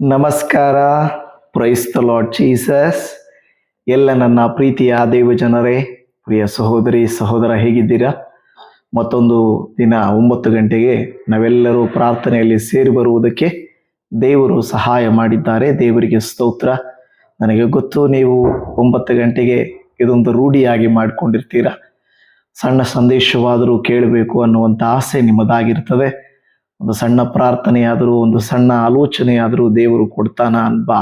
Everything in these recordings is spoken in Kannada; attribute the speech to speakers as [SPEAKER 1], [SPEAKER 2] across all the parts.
[SPEAKER 1] ನಮಸ್ಕಾರ. ಪ್ರೈಸ್ತ ಲಾರ್ಡ್ ಜೀಸಸ್ ಎಲ್ಲ ನನ್ನ ಪ್ರೀತಿಯ ದೇವ ಜನರೇ, ಪ್ರಿಯ ಸಹೋದರಿ, ಸಹೋದರ ಹೇಗಿದ್ದೀರಾ? ಮತ್ತೊಂದು ದಿನ ಒಂಬತ್ತು ಗಂಟೆಗೆ ನಾವೆಲ್ಲರೂ ಪ್ರಾರ್ಥನೆಯಲ್ಲಿ ಸೇರಿ ಬರುವುದಕ್ಕೆ ದೇವರು ಸಹಾಯ ಮಾಡಿದ್ದಾರೆ. ದೇವರಿಗೆ ಸ್ತೋತ್ರ. ನನಗೆ ಗೊತ್ತು, ನೀವು ಒಂಬತ್ತು ಗಂಟೆಗೆ ಇದೊಂದು ರೂಢಿಯಾಗಿ ಮಾಡಿಕೊಂಡಿರ್ತೀರ. ಸಣ್ಣ ಸಂದೇಶವಾದರೂ ಕೇಳಬೇಕು ಅನ್ನುವಂಥ ಆಸೆ ನಿಮ್ಮದಾಗಿರ್ತದೆ. ಒಂದು ಸಣ್ಣ ಪ್ರಾರ್ಥನೆಯಾದರೂ, ಒಂದು ಸಣ್ಣ ಆಲೋಚನೆಯಾದರೂ ದೇವರು ಕೊಡ್ತಾನ ಅನ್ಬ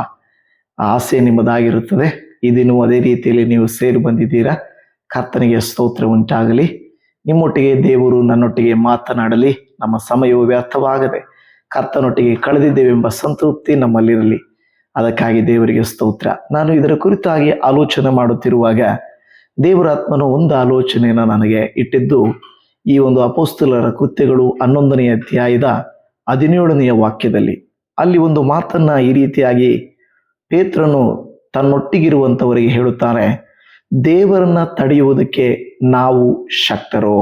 [SPEAKER 1] ಆಸೆ ನಿಮ್ಮದಾಗಿರುತ್ತದೆ. ಇದನ್ನು ಅದೇ ರೀತಿಯಲ್ಲಿ ನೀವು ಸೇರಿ ಬಂದಿದ್ದೀರಾ? ಕರ್ತನಿಗೆ ಸ್ತೋತ್ರ ಉಂಟಾಗಲಿ. ನಿಮ್ಮೊಟ್ಟಿಗೆ ದೇವರು ನನ್ನೊಟ್ಟಿಗೆ ಮಾತನಾಡಲಿ. ನಮ್ಮ ಸಮಯವು ವ್ಯರ್ಥವಾಗದೆ ಕರ್ತನೊಟ್ಟಿಗೆ ಕಳೆದಿದ್ದೇವೆಂಬ ಸಂತೃಪ್ತಿ ನಮ್ಮಲ್ಲಿರಲಿ. ಅದಕ್ಕಾಗಿ ದೇವರಿಗೆ ಸ್ತೋತ್ರ. ನಾನು ಇದರ ಕುರಿತಾಗಿ ಆಲೋಚನೆ ಮಾಡುತ್ತಿರುವಾಗ ದೇವರಾತ್ಮನು ಒಂದು ಆಲೋಚನೆಯನ್ನು ನನಗೆ ಇಟ್ಟಿದ್ದು ಈ ಒಂದು ಅಪೋಸ್ತಲರ ಕೃತ್ಯಗಳು ಹನ್ನೊಂದನೆಯ ಅಧ್ಯಾಯದ ಹದಿನೇಳನೆಯ ವಾಕ್ಯದಲ್ಲಿ. ಅಲ್ಲಿ ಒಂದು ಮಾತನ್ನ ಈ ರೀತಿಯಾಗಿ ಪೇತ್ರನು ತನ್ನೊಟ್ಟಿಗಿರುವಂಥವರಿಗೆ ಹೇಳುತ್ತಾನೆ, ದೇವರನ್ನ ತಡೆಯುವುದಕ್ಕೆ ನಾವು ಶಕ್ತರೋ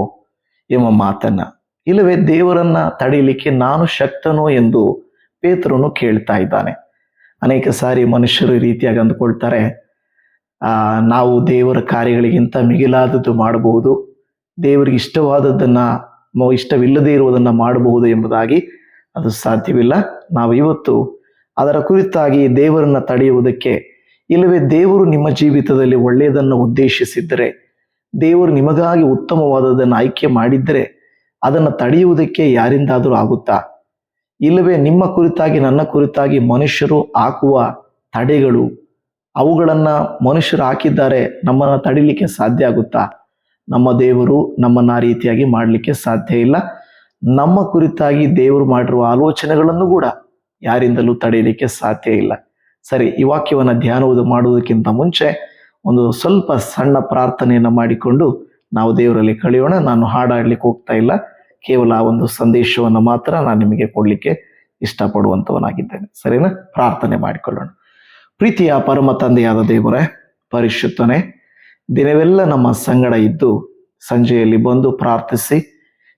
[SPEAKER 1] ಎಂಬ ಮಾತನ್ನ. ಇಲ್ಲವೇ ದೇವರನ್ನ ತಡೆಯಲಿಕ್ಕೆ ನಾನು ಶಕ್ತನೋ ಎಂದು ಪೇತ್ರನು ಕೇಳ್ತಾ ಇದ್ದಾನೆ. ಅನೇಕ ಸಾರಿ ಮನುಷ್ಯರು ಈ ರೀತಿಯಾಗಿ ಅಂದುಕೊಳ್ತಾರೆ ನಾವು ದೇವರ ಕಾರ್ಯಗಳಿಗಿಂತ ಮಿಗಿಲಾದದ್ದು ಮಾಡಬಹುದು ದೇವರಿಗೆ ಇಷ್ಟವಾದದ್ದನ್ನ ಇಷ್ಟವಿಲ್ಲದೆ ಇರುವುದನ್ನ ಮಾಡಬಹುದು ಎಂಬುದಾಗಿ ಅದು ಸಾಧ್ಯವಿಲ್ಲ. ನಾವು ಇವತ್ತು ಅದರ ಕುರಿತಾಗಿ ದೇವರನ್ನ ತಡೆಯುವುದಕ್ಕೆ ಇಲ್ಲವೇ ದೇವರು ನಿಮ್ಮ ಜೀವಿತದಲ್ಲಿ ಒಳ್ಳೆಯದನ್ನು ಉದ್ದೇಶಿಸಿದ್ದರೆ, ದೇವರು ನಿಮಗಾಗಿ ಉತ್ತಮವಾದದನ್ನು ಆಯ್ಕೆ ಮಾಡಿದ್ದರೆ ಅದನ್ನು ತಡೆಯುವುದಕ್ಕೆ ಯಾರಿಂದಾದರೂ ಆಗುತ್ತಾ? ಇಲ್ಲವೇ ನಿಮ್ಮ ಕುರಿತಾಗಿ, ನನ್ನ ಕುರಿತಾಗಿ ಮನುಷ್ಯರು ಹಾಕುವ ತಡೆಗಳು ಅವುಗಳನ್ನು ಮನುಷ್ಯರು ಹಾಕಿದ್ದಾರೆ, ನಮ್ಮನ್ನು ತಡಿಲಿಕ್ಕೆ ಸಾಧ್ಯ ಆಗುತ್ತಾ? ನಮ್ಮ ದೇವರು ನಮ್ಮನ್ನು ಆ ರೀತಿಯಾಗಿ ಮಾಡಲಿಕ್ಕೆ ಸಾಧ್ಯ ಇಲ್ಲ. ನಮ್ಮ ಕುರಿತಾಗಿ ದೇವರು ಮಾಡಿರುವ ಆಲೋಚನೆಗಳನ್ನು ಕೂಡ ಯಾರಿಂದಲೂ ತಡೆಯಲಿಕ್ಕೆ ಸಾಧ್ಯ ಇಲ್ಲ. ಸರಿ, ಈ ವಾಕ್ಯವನ್ನು ಧ್ಯಾನವುದು ಮಾಡುವುದಕ್ಕಿಂತ ಮುಂಚೆ ಒಂದು ಸ್ವಲ್ಪ ಸಣ್ಣ ಪ್ರಾರ್ಥನೆಯನ್ನು ಮಾಡಿಕೊಂಡು ನಾವು ದೇವರಲ್ಲಿ ಕಳೆಯೋಣ. ನಾನು ಹಾಡಾಡ್ಲಿಕ್ಕೆ ಹೋಗ್ತಾ ಇಲ್ಲ. ಕೇವಲ ಒಂದು ಸಂದೇಶವನ್ನು ಮಾತ್ರ ನಾನು ನಿಮಗೆ ಕೊಡಲಿಕ್ಕೆ ಇಷ್ಟಪಡುವಂಥವನಾಗಿದ್ದೇನೆ ಸರಿನಾ? ಪ್ರಾರ್ಥನೆ ಮಾಡಿಕೊಳ್ಳೋಣ. ಪ್ರೀತಿಯ ಪರಮ ತಂದೆಯಾದ ದೇವರೇ, ಪರಿಶುದ್ಧನೇ ದಿನವೆಲ್ಲ ನಮ್ಮ ಸಂಗಡ ಇದ್ದು ಸಂಜೆಯಲ್ಲಿ ಬಂದು ಪ್ರಾರ್ಥಿಸಿ,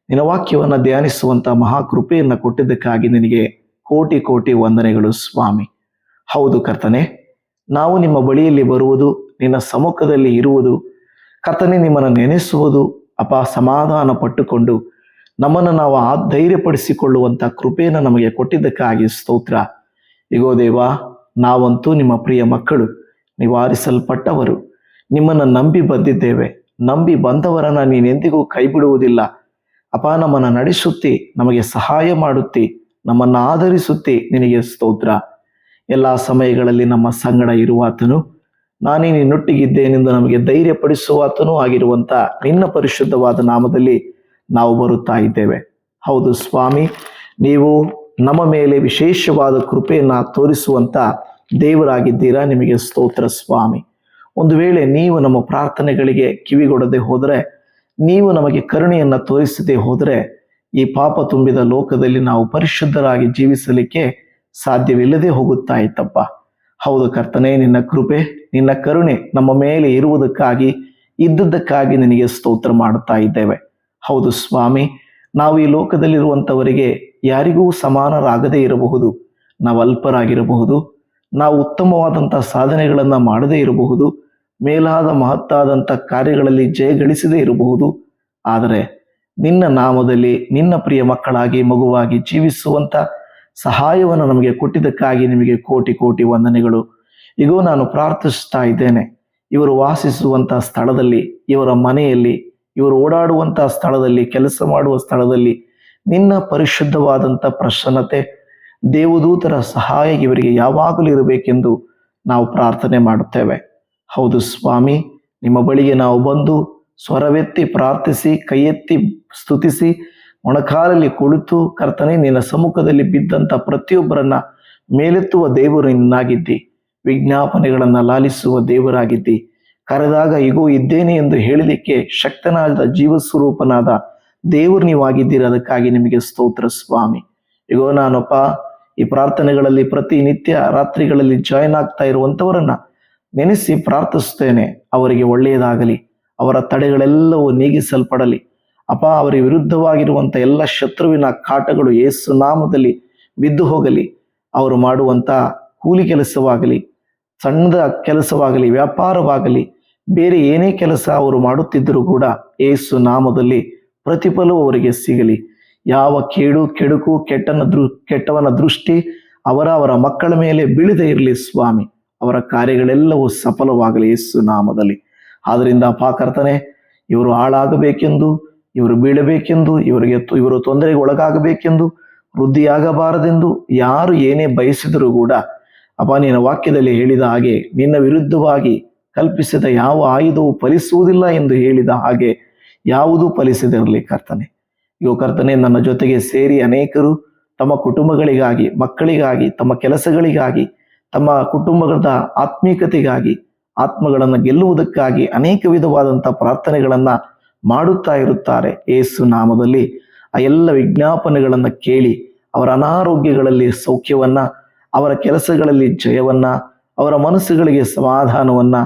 [SPEAKER 1] ನಿನ್ನ ವಾಕ್ಯವನ್ನು ಧ್ಯಾನಿಸುವಂತ ಮಹಾಕೃಪೆಯನ್ನು ಕೊಟ್ಟಿದ್ದಕ್ಕಾಗಿ ನಿನಗೆ ಕೋಟಿ ಕೋಟಿ ವಂದನೆಗಳು ಸ್ವಾಮಿ. ಹೌದು ಕರ್ತನೆ, ನಾವು ನಿಮ್ಮ ಬಳಿಯಲ್ಲಿ ಬರುವುದು, ನಿನ್ನ ಸಮ್ಮುಖದಲ್ಲಿ ಇರುವುದು, ಕರ್ತನೆ ನಿಮ್ಮನ್ನು ನೆನೆಸುವುದು, ಅಪ ಸಮಾಧಾನ ಪಟ್ಟುಕೊಂಡು ನಮ್ಮನ್ನು ನಾವು ಆ ಧೈರ್ಯಪಡಿಸಿಕೊಳ್ಳುವಂಥ ಕೃಪೆಯನ್ನು ನಮಗೆ ಕೊಟ್ಟಿದ್ದಕ್ಕಾಗಿ ಸ್ತೋತ್ರ. ಇಗೋ ದೇವ, ನಾವಂತೂ ನಿಮ್ಮ ಪ್ರಿಯ ಮಕ್ಕಳು, ನಿವಾರಿಸಲ್ಪಟ್ಟವರು. ನಿಮ್ಮನ್ನು ನಂಬಿ ಬಂದಿದ್ದೇವೆ. ನಂಬಿ ಬಂದವರನ್ನ ನೀನೆಂದಿಗೂ ಕೈ ಬಿಡುವುದಿಲ್ಲ ಅಪ ನಮ್ಮನ್ನು ನಡೆಸುತ್ತಿ, ನಮಗೆ ಸಹಾಯ ಮಾಡುತ್ತಿ, ನಮ್ಮನ್ನು ಆಧರಿಸುತ್ತಿ ನಿನಗೆ ಸ್ತೋತ್ರ. ಎಲ್ಲ ಸಮಯಗಳಲ್ಲಿ ನಮ್ಮ ಸಂಗಡ ಇರುವಾತನು, ನಾನೇ ನಿನ್ನೊಟ್ಟಿಗಿದ್ದೇನೆಂದು ನಮಗೆ ಧೈರ್ಯಪಡಿಸುವಾತನೂ ಆಗಿರುವಂತ ನಿನ್ನ ಪರಿಶುದ್ಧವಾದ ನಾಮದಲ್ಲಿ ನಾವು ಬರುತ್ತಾ ಇದ್ದೇವೆ. ಹೌದು ಸ್ವಾಮಿ, ನೀವು ನಮ್ಮ ಮೇಲೆ ವಿಶೇಷವಾದ ಕೃಪೆಯನ್ನು ತೋರಿಸುವಂತ ದೇವರಾಗಿದ್ದೀರಾ? ನಿಮಗೆ ಸ್ತೋತ್ರ ಸ್ವಾಮಿ. ಒಂದು ವೇಳೆ ನೀವು ನಮ್ಮ ಪ್ರಾರ್ಥನೆಗಳಿಗೆ ಕಿವಿಗೊಡದೆ ಹೋದರೆ, ನೀವು ನಮಗೆ ಕರುಣೆಯನ್ನು ತೋರಿಸದೆ ಹೋದರೆ, ಈ ಪಾಪ ತುಂಬಿದ ಲೋಕದಲ್ಲಿ ನಾವು ಪರಿಶುದ್ಧರಾಗಿ ಜೀವಿಸಲಿಕ್ಕೆ ಸಾಧ್ಯವಿಲ್ಲದೆ ಹೋಗುತ್ತಾ ಇತ್ತಪ್ಪ. ಹೌದು ಕರ್ತನೆ, ನಿನ್ನ ಕೃಪೆ, ನಿನ್ನ ಕರುಣೆ ನಮ್ಮ ಮೇಲೆ ಇರುವುದಕ್ಕಾಗಿ ಇದ್ದದ್ದಕ್ಕಾಗಿ ನಿನಗೆ ಸ್ತೋತ್ರ ಮಾಡುತ್ತಾ ಇದ್ದೇವೆ. ಹೌದು ಸ್ವಾಮಿ, ನಾವು ಈ ಲೋಕದಲ್ಲಿರುವಂಥವರಿಗೆ ಯಾರಿಗೂ ಸಮಾನರಾಗದೇ ಇರಬಹುದು ನಾವು ಅಲ್ಪರಾಗಿರಬಹುದು ನಾವು ಉತ್ತಮವಾದಂಥ ಸಾಧನೆಗಳನ್ನು ಮಾಡದೇ ಇರಬಹುದು ಮೇಲಾದ ಮಹತ್ತಾದಂಥ ಕಾರ್ಯಗಳಲ್ಲಿ ಜಯಗಳಿಸದೇ ಇರಬಹುದು. ಆದರೆ ನಿನ್ನ ನಾಮದಲ್ಲಿ ನಿನ್ನ ಪ್ರಿಯ ಮಕ್ಕಳಾಗಿ ಮಗುವಾಗಿ ಜೀವಿಸುವಂಥ ಸಹಾಯವನ್ನು ನಮಗೆ ಕೊಟ್ಟಿದ್ದಕ್ಕಾಗಿ ನಿಮಗೆ ಕೋಟಿ ಕೋಟಿ ವಂದನೆಗಳು. ಈಗೋ ನಾನು ಪ್ರಾರ್ಥಿಸ್ತಾ ಇದ್ದೇನೆ. ಇವರು ವಾಸಿಸುವಂಥ ಸ್ಥಳದಲ್ಲಿ, ಇವರ ಮನೆಯಲ್ಲಿ, ಇವರು ಓಡಾಡುವಂಥ ಸ್ಥಳದಲ್ಲಿ, ಕೆಲಸ ಮಾಡುವ ಸ್ಥಳದಲ್ಲಿ ನಿನ್ನ ಪರಿಶುದ್ಧವಾದಂಥ ಪ್ರಸನ್ನತೆ, ದೇವದೂತರ ಸಹಾಯ ಇವರಿಗೆ ಯಾವಾಗಲೂ ಇರಬೇಕೆಂದು ನಾವು ಪ್ರಾರ್ಥನೆ ಮಾಡುತ್ತೇವೆ. ಹೌದು ಸ್ವಾಮಿ, ನಿಮ್ಮ ಬಳಿಗೆ ನಾವು ಬಂದು ಸ್ವರವೆತ್ತಿ ಪ್ರಾರ್ಥಿಸಿ, ಕೈಯೆತ್ತಿ ಸ್ತುತಿಸಿ, ಮೊಣಕಾಲಲ್ಲಿ ಕುಳಿತು ಕರ್ತನೆ, ನಿನ್ನ ಸಮ್ಮುಖದಲ್ಲಿ ಬಿದ್ದಂಥ ಪ್ರತಿಯೊಬ್ಬರನ್ನ ಮೇಲೆತ್ತುವ ದೇವರು ನಿನ್ನಾಗಿದ್ದಿ. ವಿಜ್ಞಾಪನೆಗಳನ್ನು ಲಾಲಿಸುವ ದೇವರಾಗಿದ್ದಿ. ಕರೆದಾಗ, ಇಗೋ, ಇದ್ದೇನೆ ಎಂದು ಹೇಳಲಿಕ್ಕೆ ಶಕ್ತನಾದ ಜೀವಸ್ವರೂಪನಾದ ದೇವರು ನೀವಾಗಿದ್ದೀರಿ, ಅದಕ್ಕಾಗಿ ನಿಮಗೆ ಸ್ತೋತ್ರ ಸ್ವಾಮಿ. ಇಗೋ ನಾನಪ್ಪ ಈ ಪ್ರಾರ್ಥನೆಗಳಲ್ಲಿ ಪ್ರತಿನಿತ್ಯ ರಾತ್ರಿಗಳಲ್ಲಿ ಜಾಯಿನ್ ಆಗ್ತಾ ಇರುವಂಥವರನ್ನ ನೆನೆಸಿ ಪ್ರಾರ್ಥಿಸುತ್ತೇನೆ, ಅವರಿಗೆ ಒಳ್ಳೆಯದಾಗಲಿ, ಅವರ ತಡೆಗಳೆಲ್ಲವೂ ನೀಗಿಸಲ್ಪಡಲಿ. ಅಪ ಅವರ ವಿರುದ್ಧವಾಗಿರುವಂಥ ಎಲ್ಲ ಶತ್ರುವಿನ ಕಾಟಗಳು ಯೇಸು ನಾಮದಲ್ಲಿ ಬಿದ್ದು ಹೋಗಲಿ. ಅವರು ಮಾಡುವಂಥ ಕೂಲಿ ಕೆಲಸವಾಗಲಿ, ಸಣ್ಣದ ಕೆಲಸವಾಗಲಿ, ವ್ಯಾಪಾರವಾಗಲಿ, ಬೇರೆ ಏನೇ ಕೆಲಸ ಅವರು ಮಾಡುತ್ತಿದ್ದರೂ ಕೂಡ ಏಸು ನಾಮದಲ್ಲಿ ಪ್ರತಿಫಲವು ಅವರಿಗೆ ಸಿಗಲಿ. ಯಾವ ಕೇಡು, ಕೆಡುಕು, ಕೆಟ್ಟನ ದೃ, ಕೆಟ್ಟವನ ದೃಷ್ಟಿ ಅವರ ಅವರ ಮಕ್ಕಳ ಮೇಲೆ ಬೀಳದೇ ಇರಲಿ ಸ್ವಾಮಿ. ಅವರ ಕಾರ್ಯಗಳೆಲ್ಲವೂ ಸಫಲವಾಗಲಿ ಯೇಸು ನಾಮದಲ್ಲಿ. ಆದ್ರಿಂದ ಪಾಕರ್ತನೆ ಇವರು ಹಾಳಾಗಬೇಕೆಂದು, ಇವರು ಬೀಳಬೇಕೆಂದು, ಇವರಿಗೆ ಇವರು ತೊಂದರೆಗೆ ಒಳಗಾಗಬೇಕೆಂದು, ವೃದ್ಧಿಯಾಗಬಾರದೆಂದು ಯಾರು ಏನೇ ಬಯಸಿದರೂ ಕೂಡ ಅಪ್ಪ ನಿನ್ನ ವಾಕ್ಯದಲ್ಲಿ ಹೇಳಿದ ಹಾಗೆ ನಿನ್ನ ವಿರುದ್ಧವಾಗಿ ಕಲ್ಪಿಸಿದ ಯಾವ ಆಯುಧವು ಫಲಿಸುವುದಿಲ್ಲ ಎಂದು ಹೇಳಿದ ಹಾಗೆ ಯಾವುದೂ ಫಲಿಸದಿರಲಿ ಕರ್ತನೆ. ಇವು ಕರ್ತನೆ, ನನ್ನ ಜೊತೆಗೆ ಸೇರಿ ಅನೇಕರು ತಮ್ಮ ಕುಟುಂಬಗಳಿಗಾಗಿ, ಮಕ್ಕಳಿಗಾಗಿ, ತಮ್ಮ ಕೆಲಸಗಳಿಗಾಗಿ ತಮ್ಮ ಕುಟುಂಬದ ಆತ್ಮೀಕತೆಗಾಗಿ, ಆತ್ಮಗಳನ್ನು ಗೆಲ್ಲುವುದಕ್ಕಾಗಿ ಅನೇಕ ವಿಧವಾದಂಥ ಪ್ರಾರ್ಥನೆಗಳನ್ನು ಮಾಡುತ್ತಾ ಇರುತ್ತಾರೆ ಏಸು ನಾಮದಲ್ಲಿ. ಆ ಎಲ್ಲ ವಿಜ್ಞಾಪನೆಗಳನ್ನು ಕೇಳಿ, ಅವರ ಅನಾರೋಗ್ಯಗಳಲ್ಲಿ ಸೌಖ್ಯವನ್ನ, ಅವರ ಕೆಲಸಗಳಲ್ಲಿ ಜಯವನ್ನ, ಅವರ ಮನಸ್ಸುಗಳಿಗೆ ಸಮಾಧಾನವನ್ನ,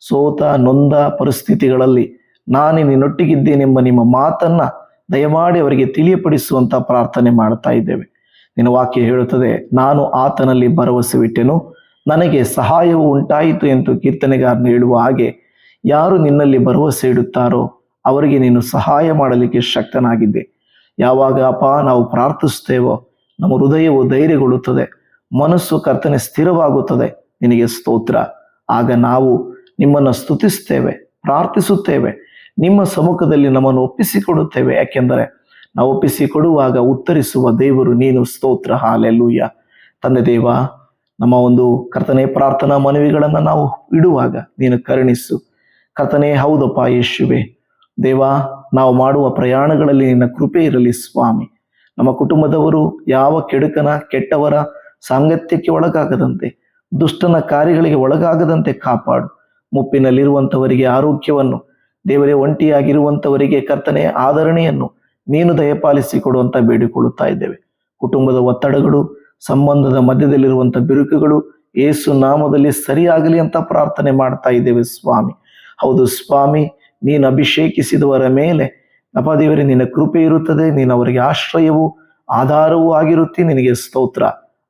[SPEAKER 1] ಸೋತ ನೊಂದ ಪರಿಸ್ಥಿತಿಗಳಲ್ಲಿ ನಾನು ನಿನ್ನೊಟ್ಟಿಗಿದ್ದೇನೆಂಬ ನಿಮ್ಮ ಮಾತನ್ನ ದಯಮಾಡಿ ಅವರಿಗೆ ತಿಳಿಯಪಡಿಸುವಂಥ ಪ್ರಾರ್ಥನೆ ಮಾಡ್ತಾ ಇದ್ದೇವೆ. ನಿನ್ನ ವಾಕ್ಯ ಹೇಳುತ್ತದೆ, ನಾನು ಆತನಲ್ಲಿ ಭರವಸೆವಿಟ್ಟೆನು ನನಗೆ ಸಹಾಯವು ಉಂಟಾಯಿತು ಎಂದು ಕೀರ್ತನೆಗಾರನು ಹೇಳುವ ಹಾಗೆ ಯಾರು ನಿನ್ನಲ್ಲಿ ಭರವಸೆ ಇಡುತ್ತಾರೋ ಅವರಿಗೆ ನೀನು ಸಹಾಯ ಮಾಡಲಿಕ್ಕೆ ಶಕ್ತನಾಗಿದ್ದೆ. ಯಾವಾಗ ಅಪ್ಪ ನಾವು ಪ್ರಾರ್ಥಿಸ್ತೇವೋ ನಮ್ಮ ಹೃದಯವು ಧೈರ್ಯಗೊಳ್ಳುತ್ತದೆ, ಮನಸ್ಸು ಕರ್ತನೆ ಸ್ಥಿರವಾಗುತ್ತದೆ, ನಿನಗೆ ಸ್ತೋತ್ರ. ಆಗ ನಾವು ನಿಮ್ಮನ್ನು ಸ್ತುತಿಸ್ತೇವೆ ಪ್ರಾರ್ಥಿಸುತ್ತೇವೆ, ನಿಮ್ಮ ಸಮ್ಮುಖದಲ್ಲಿ ನಮ್ಮನ್ನು ಒಪ್ಪಿಸಿಕೊಡುತ್ತೇವೆ. ಯಾಕೆಂದರೆ ನಾವು ಒಪ್ಪಿಸಿಕೊಡುವಾಗ ಉತ್ತರಿಸುವ ದೇವರು ನೀನು. ಸ್ತೋತ್ರ. ಹಾಲೆಲ್ಲೂಯ್ಯ ತಂದೆ ದೇವ ನಮ್ಮ ಒಂದು ಕರ್ತನೆ ಪ್ರಾರ್ಥನಾ ಮನವಿಗಳನ್ನು ನಾವು ಇಡುವಾಗ ನೀನು ಕರುಣಿಸು. ಕರ್ತನೆ, ಹೌದಪ್ಪ ಯೇಶುವೆ ದೇವ, ನಾವು ಮಾಡುವ ಪ್ರಯಾಣಗಳಲ್ಲಿ ನಿನ್ನ ಕೃಪೆ ಇರಲಿ ಸ್ವಾಮಿ. ನಮ್ಮ ಕುಟುಂಬದವರು ಯಾವ ಕೆಡುಕನ, ಕೆಟ್ಟವರ ಸಾಂಗತ್ಯಕ್ಕೆ ಒಳಗಾಗದಂತೆ, ದುಷ್ಟನ ಕಾರ್ಯಗಳಿಗೆ ಒಳಗಾಗದಂತೆ ಕಾಪಾಡು. ಮುಪ್ಪಿನಲ್ಲಿರುವಂಥವರಿಗೆ ಆರೋಗ್ಯವನ್ನು, ದೇವರೇ ಒಂಟಿಯಾಗಿರುವಂಥವರಿಗೆ ಕರ್ತನೆ ಆದರಣೆಯನ್ನು ನೀನು ದಯಪಾಲಿಸಿ ಕೊಡುವಂತ ಬೇಡಿಕೊಳ್ಳುತ್ತಾ ಇದ್ದೇವೆ. ಕುಟುಂಬದ ಒತ್ತಡಗಳು ಸಂಬಂಧದ ಮಧ್ಯದಲ್ಲಿರುವಂಥ ಬಿರುಕುಗಳು ಏಸು ನಾಮದಲ್ಲಿ ಸರಿಯಾಗಲಿ ಅಂತ ಪ್ರಾರ್ಥನೆ ಮಾಡ್ತಾ ಇದ್ದೇವೆ ಸ್ವಾಮಿ. ಹೌದು ಸ್ವಾಮಿ, ನೀನು ಅಭಿಷೇಕಿಸಿದವರ ಮೇಲೆ ಅಪ್ಪ ದೇವರೇ, ನಿನ್ನ ಕೃಪೆ ಇರುತ್ತದೆ, ನೀನು ಅವರಿಗೆ ಆಶ್ರಯವು ಆಧಾರವೂ ಆಗಿರುತ್ತೆ, ನಿನಗೆ ಸ್ತೋತ್ರ.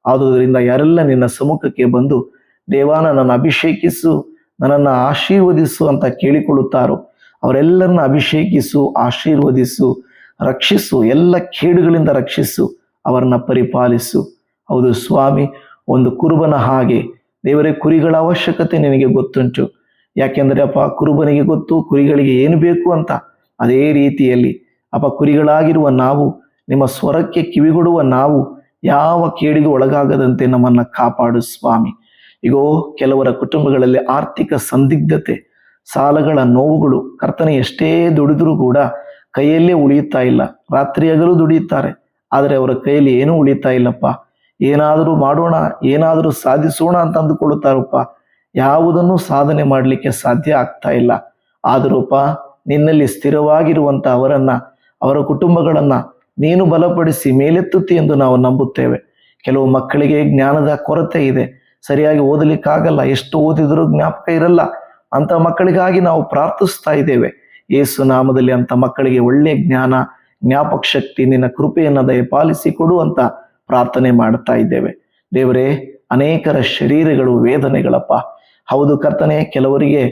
[SPEAKER 1] ಆದುದರಿಂದ ಯಾರೆಲ್ಲ ನಿನ್ನ ಸಮ್ಮುಖಕ್ಕೆ ಬಂದು, ದೇವ ನನ್ನನ್ನು ಅಭಿಷೇಕಿಸು, ನನ್ನನ್ನು ಆಶೀರ್ವದಿಸು ಅಂತ ಕೇಳಿಕೊಳ್ಳುತ್ತಾರೋ, ಅವರೆಲ್ಲರನ್ನ ಅಭಿಷೇಕಿಸು, ಆಶೀರ್ವದಿಸು, ರಕ್ಷಿಸು, ಎಲ್ಲ ಕೇಡುಗಳಿಂದ ರಕ್ಷಿಸು, ಅವರನ್ನ ಪರಿಪಾಲಿಸು. ಹೌದು ಸ್ವಾಮಿ, ಒಂದು ಕುರುಬನ ಹಾಗೆ. ದೇವರೇ, ಕುರಿಗಳ ಅವಶ್ಯಕತೆ ನಿನಗೆ ಗೊತ್ತುಂಟು. ಯಾಕೆಂದರೆ ಅಪ್ಪ, ಕುರುಬನಿಗೆ ಗೊತ್ತು, ಕುರಿಗಳಿಗೆ ಏನು ಬೇಕು ಅಂತ. ಅದೇ ರೀತಿಯಲ್ಲಿ ಅಪ್ಪ, ಕುರಿಗಳಾಗಿರುವ ನಾವು, ನಿಮ್ಮ ಸ್ವರಕ್ಕೆ ಕಿವಿಗೊಡುವ ನಾವು, ಯಾವ ಕೇಳಿಗೂ ಒಳಗಾಗದಂತೆ ನಮ್ಮನ್ನ ಕಾಪಾಡು ಸ್ವಾಮಿ. ಈಗೋ ಕೆಲವರ ಕುಟುಂಬಗಳಲ್ಲಿ ಆರ್ಥಿಕ ಸಂದಿಗ್ಧತೆ, ಸಾಲಗಳ ನೋವುಗಳು ಕರ್ತನೆ ಎಷ್ಟೇ ದುಡಿದರೂ ಕೂಡ ಕೈಯಲ್ಲೇ ಉಳಿಯುತ್ತಾ ಇಲ್ಲ. ರಾತ್ರಿಯಾಗಲೂ ದುಡಿಯುತ್ತಾರೆ. ಆದರೆ ಅವರ ಕೈಯಲ್ಲಿ ಏನೂ ಉಳಿತಾ ಇಲ್ಲಪ್ಪ. ಏನಾದರೂ ಮಾಡೋಣ, ಏನಾದರೂ ಸಾಧಿಸೋಣ ಅಂತ ಅಂದುಕೊಳ್ಳುತ್ತಾರಪ್ಪ ಯಾವುದನ್ನು ಸಾಧನೆ ಮಾಡಲಿಕ್ಕೆ ಸಾಧ್ಯ ಆಗ್ತಾ ಇಲ್ಲ. ಆದರೂಪ ನಿನ್ನಲ್ಲಿ ಸ್ಥಿರವಾಗಿರುವಂಥ ಅವರನ್ನ, ಅವರ ಕುಟುಂಬಗಳನ್ನ ನೀನು ಬಲಪಡಿಸಿ ಮೇಲೆತ್ತುತ್ತಿ ಎಂದು ನಾವು ನಂಬುತ್ತೇವೆ. ಕೆಲವು ಮಕ್ಕಳಿಗೆ ಜ್ಞಾನದ ಕೊರತೆ ಇದೆ. ಸರಿಯಾಗಿ ಓದಲಿಕ್ಕಾಗಲ್ಲ, ಎಷ್ಟು ಓದಿದರೂ ಜ್ಞಾಪಕ ಇರಲ್ಲ. ಅಂತ ಮಕ್ಕಳಿಗಾಗಿ ನಾವು ಪ್ರಾರ್ಥಿಸ್ತಾ ಇದ್ದೇವೆ. ಏಸು ನಾಮದಲ್ಲಿ ಅಂತ ಮಕ್ಕಳಿಗೆ ಒಳ್ಳೆಯ ಜ್ಞಾನ, ಜ್ಞಾಪಕ ಶಕ್ತಿ, ನಿನ್ನ ಕೃಪೆಯನ್ನು ದಯಪಾಲಿಸಿ ಕೊಡು ಅಂತ ಪ್ರಾರ್ಥನೆ ಮಾಡ್ತಾ ಇದ್ದೇವೆ. ದೇವರೇ, ಅನೇಕರ ಶರೀರಗಳು ವೇದನೆಗಳಪ್ಪ. ಹೌದು ಕರ್ತನೆ, ಕೆಲವರಿಗೆ